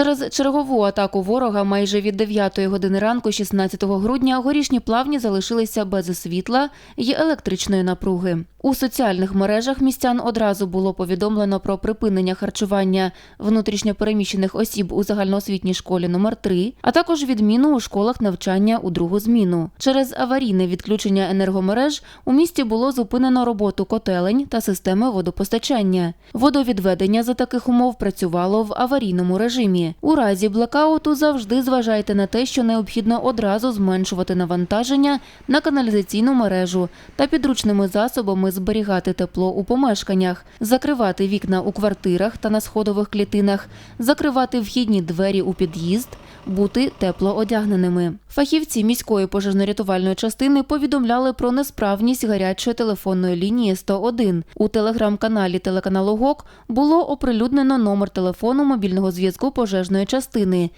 Через чергову атаку ворога майже від 9 години ранку, 16 грудня, горішні плавні залишилися без світла й електричної напруги. У соціальних мережах містян одразу було повідомлено про припинення харчування внутрішньопереміщених осіб у загальноосвітній школі номер 3 а також відміну у школах навчання у другу зміну. Через аварійне відключення енергомереж у місті було зупинено роботу котелень та системи водопостачання. Водовідведення за таких умов працювало в аварійному режимі. У разі блекауту завжди зважайте на те, що необхідно одразу зменшувати навантаження на каналізаційну мережу та підручними засобами зберігати тепло у помешканнях, закривати вікна у квартирах та на сходових клітинах, закривати вхідні двері у під'їзд, бути тепло одягненими. Фахівці міської пожежно-рятувальної частини повідомляли про несправність гарячої телефонної лінії 101. У телеграм-каналі телеканалу ГОК було оприлюднено номер телефону мобільного зв'язку пожежної частини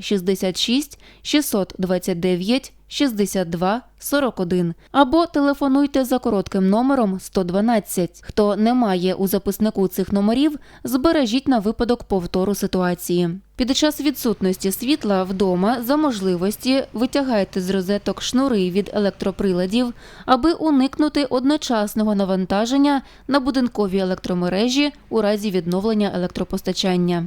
066 629 62 41 або телефонуйте за коротким номером 112. Хто не має у записнику цих номерів, збережіть на випадок повтору ситуації. Під час відсутності світла вдома за можливості витягайте з розеток шнури від електроприладів, аби уникнути одночасного навантаження на будинкові електромережі у разі відновлення електропостачання.